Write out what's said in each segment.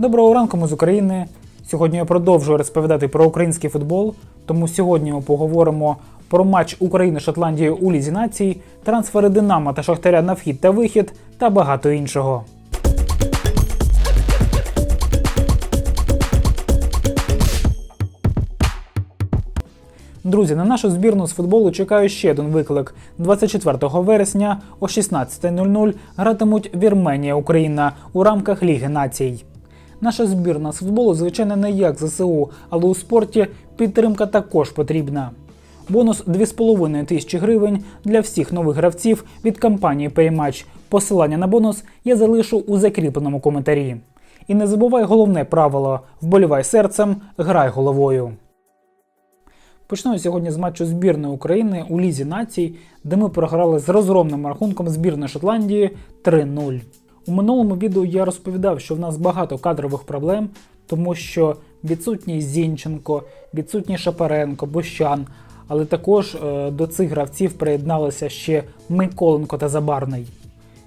Доброго ранку, ми з України. Сьогодні я продовжую розповідати про український футбол. Тому сьогодні ми поговоримо про матч України Шотландії у Лізі націй, трансфери Динамо та Шахтаря на вхід та вихід та багато іншого. Друзі, на нашу збірну з футболу чекає ще один виклик. 24 вересня о 16.00 гратимуть Вірменія Україна у рамках Ліги націй. Наша збірна з футболу, звичайно, не як ЗСУ, але у спорті підтримка також потрібна. Бонус 2,5 тисячі гривень для всіх нових гравців від компанії Paymatch. Посилання на бонус я залишу у закріпленому коментарі. І не забувай головне правило: вболівай серцем, грай головою. Почну я сьогодні з матчу збірної України у Лізі націй, де ми програли з розгромним рахунком збірної Шотландії 3-0. У минулому відео я розповідав, що в нас багато кадрових проблем, тому що відсутній Зінченко, відсутній Шапаренко, Бощан, але також е, до цих гравців приєдналися ще Миколенко та Забарний.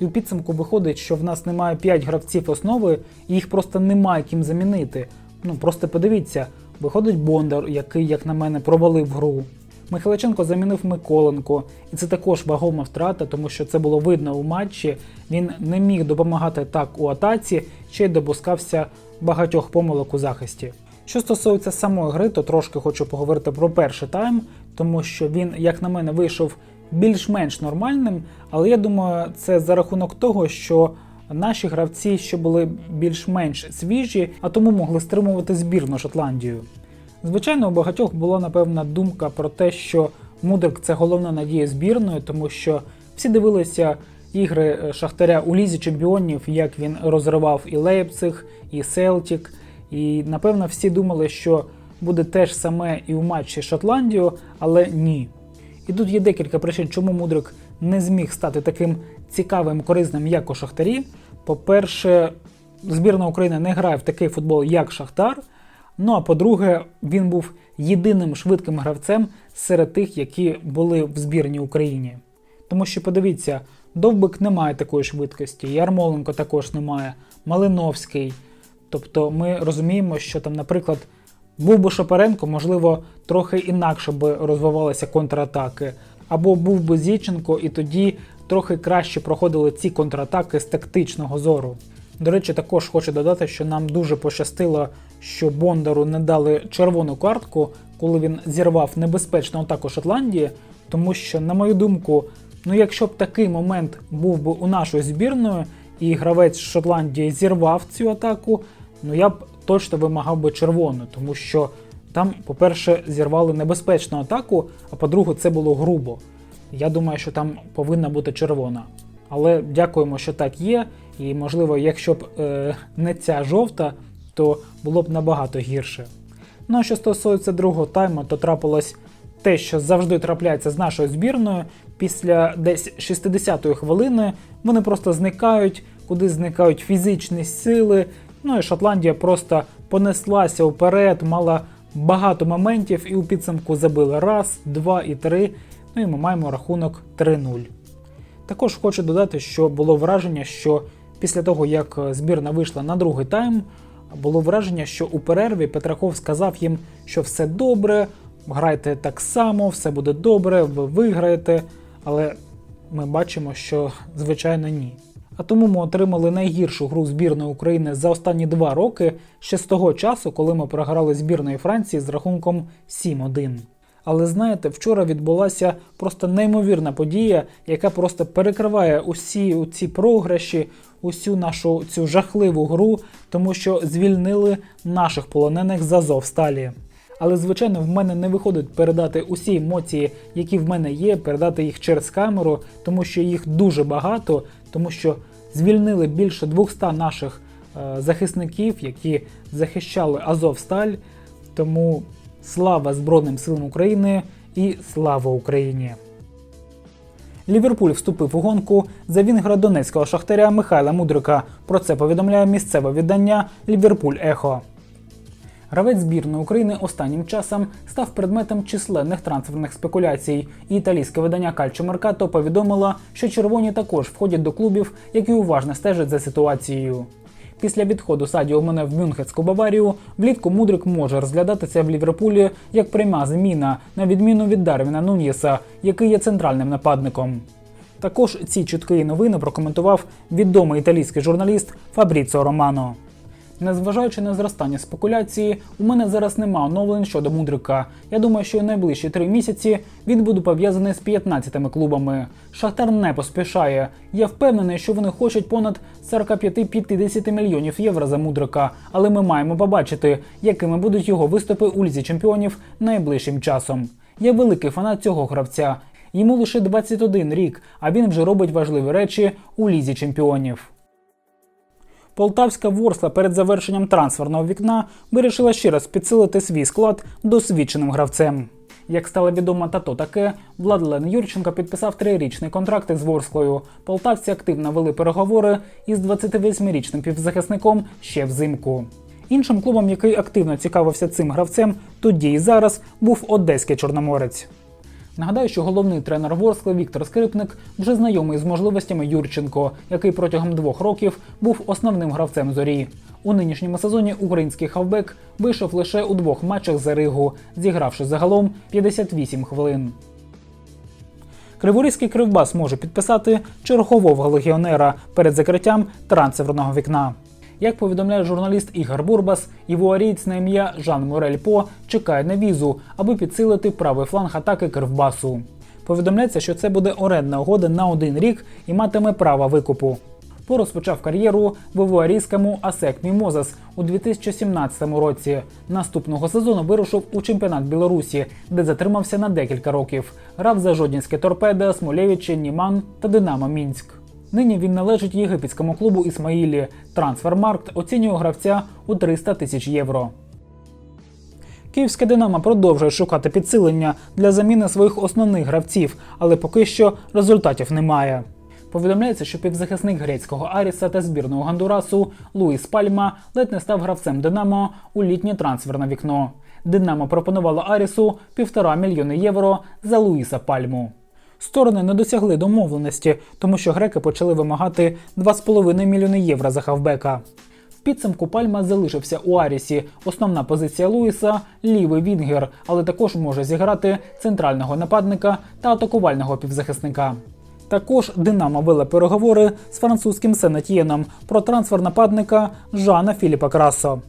І у підсумку виходить, що в нас немає 5 гравців основи, і їх просто немає ким замінити. Ну просто подивіться, виходить Бондар, який, як на мене, провалив гру. Михайличенко замінив Миколенко, і це також вагома втрата, тому що це було видно у матчі. Він не міг допомагати так у атаці, ще й допускався багатьох помилок у захисті. Що стосується самої гри, то трошки хочу поговорити про перший тайм, тому що він, як на мене, вийшов більш-менш нормальним, але я думаю, це за рахунок того, що наші гравці ще були більш-менш свіжі, а тому могли стримувати збірну Шотландію. Звичайно, у багатьох була напевна думка про те, що Мудрик це головна надія збірної, тому що всі дивилися ігри Шахтаря у лізі чемпіонів, як він розривав і Лейпциг, і Селтік. І напевно всі думали, що буде те ж саме і у матчі з Шотландією, але ні. І тут є декілька причин, чому Мудрик не зміг стати таким цікавим, корисним, як у Шахтарі. По-перше, збірна України не грає в такий футбол, як Шахтар. Ну а по-друге, він був єдиним швидким гравцем серед тих, які були в збірній Україні. Тому що подивіться, Довбик не має такої швидкості, Ярмоленко також не має, Малиновський. Тобто ми розуміємо, що там, наприклад, був би Шапаренко, можливо, трохи інакше би розвивалися контратаки. Або був би Зіченко, і тоді трохи краще проходили ці контратаки з тактичного зору. До речі, також хочу додати, що нам дуже пощастило, що Бондару не дали червону картку, коли він зірвав небезпечну атаку Шотландії, тому що, на мою думку, ну якщо б такий момент був би у нашої збірної, і гравець Шотландії зірвав цю атаку, ну я б точно вимагав би червону, тому що там, по-перше, зірвали небезпечну атаку, а по-друге, це було грубо. Я думаю, що там повинна бути червона. Але дякуємо, що так є. І, можливо, якщо б е, не ця жовта, то було б набагато гірше. Ну а що стосується другого тайму, то трапилось те, що завжди трапляється з нашою збірною. Після десь 60-ї хвилини вони просто зникають, куди зникають фізичні сили. Ну і Шотландія просто понеслася вперед, мала багато моментів і у підсумку забили раз, два і три. Ну і ми маємо рахунок 3-0. Також хочу додати, що було враження, що після того, як збірна вийшла на другий тайм, було враження, що у перерві Петраков сказав їм, що все добре, грайте так само, все буде добре, ви виграєте. Але ми бачимо, що звичайно ні. А тому ми отримали найгіршу гру збірної України за останні два роки ще з того часу, коли ми програли збірної Франції з рахунком 7-1. Але знаєте, вчора відбулася просто неймовірна подія, яка просто перекриває усі ці програші, усю нашу цю жахливу гру, тому що звільнили наших полонених з Азовсталі. Але, звичайно, в мене не виходить передати усі емоції, які в мене є, передати їх через камеру, тому що їх дуже багато, тому що звільнили більше 200 наших е, захисників, які захищали Азовсталь. Тому слава Збройним силам України і слава Україні! Ліверпуль вступив у гонку за Вінградонецького шахтаря Михайла Мудрика. Про це повідомляє місцеве видання Ліверпуль Ехо. Гравець збірної України останнім часом став предметом численних трансферних спекуляцій. І італійське видання Кальчо Меркато повідомило, що червоні також входять до клубів, які уважно стежать за ситуацією. Після відходу Садіо Мене в Мюнхенську Баварію влітку Мудрик може розглядатися в Ліверпулі як пряма заміна, на відміну від Дарвіна Нуньєса, який є центральним нападником. Також ці чутки і новини прокоментував відомий італійський журналіст Фабріцо Романо. Незважаючи на зростання спекуляції, у мене зараз нема оновлень щодо мудрика. Я думаю, що у найближчі три місяці він буде пов'язаний з 15 клубами. Шахтар не поспішає. Я впевнений, що вони хочуть понад 45-50 мільйонів євро за мудрика, але ми маємо побачити, якими будуть його виступи у лізі чемпіонів найближчим часом. Я великий фанат цього гравця. Йому лише 21 рік, а він вже робить важливі речі у лізі чемпіонів. Полтавська Ворсла перед завершенням трансферного вікна вирішила ще раз підсилити свій склад досвідченим гравцем. Як стало відомо та то таке, Владлен Юрченко підписав трирічний контракт із Ворсклою. Полтавці активно вели переговори із 28-річним півзахисником ще взимку. Іншим клубом, який активно цікавився цим гравцем, тоді і зараз був одеський чорноморець. Нагадаю, що головний тренер Ворскли Віктор Скрипник вже знайомий з можливостями Юрченко, який протягом двох років був основним гравцем зорі. У нинішньому сезоні український хавбек вийшов лише у двох матчах за Ригу, зігравши загалом 58 хвилин. Криворізький кривбас може підписати чергового легіонера перед закриттям трансферного вікна. Як повідомляє журналіст Ігор Бурбас, івуарієць на ім'я Жан Морель По чекає на візу, аби підсилити правий фланг атаки Кривбасу. Повідомляється, що це буде орендна угода на один рік і матиме право викупу. По розпочав кар'єру в івуарійському Асек Мімозас у 2017 році. Наступного сезону вирушив у чемпіонат Білорусі, де затримався на декілька років. Грав за Жодінське торпедо, Смолєвичі, Німан та Динамо Мінськ. Нині він належить єгипетському клубу Ісмаїлі. Трансфермаркт оцінює гравця у 300 тисяч євро. Київське Динамо продовжує шукати підсилення для заміни своїх основних гравців, але поки що результатів немає. Повідомляється, що півзахисник грецького Аріса та збірного Гондурасу Луїс Пальма ледь не став гравцем Динамо у літнє трансферне вікно. Динамо пропонувало Арісу півтора мільйони євро за Луїса Пальму. Сторони не досягли домовленості, тому що греки почали вимагати 2,5 мільйони євро за хавбека. В підсумку Пальма залишився у Арісі. Основна позиція Луїса лівий Вінгер, але також може зіграти центрального нападника та атакувального півзахисника. Також Динамо вела переговори з французьким Сенатієном про трансфер нападника Жана Філіпа Красо.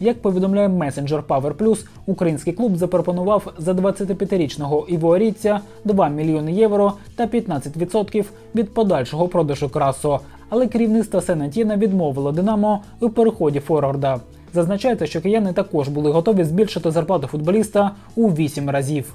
Як повідомляє месенджер Power Plus, український клуб запропонував за 25-річного івуарійця 2 мільйони євро та 15% від подальшого продажу красо. Але керівництво Сенатіна відмовило Динамо у переході форварда. Зазначається, що кияни також були готові збільшити зарплату футболіста у 8 разів.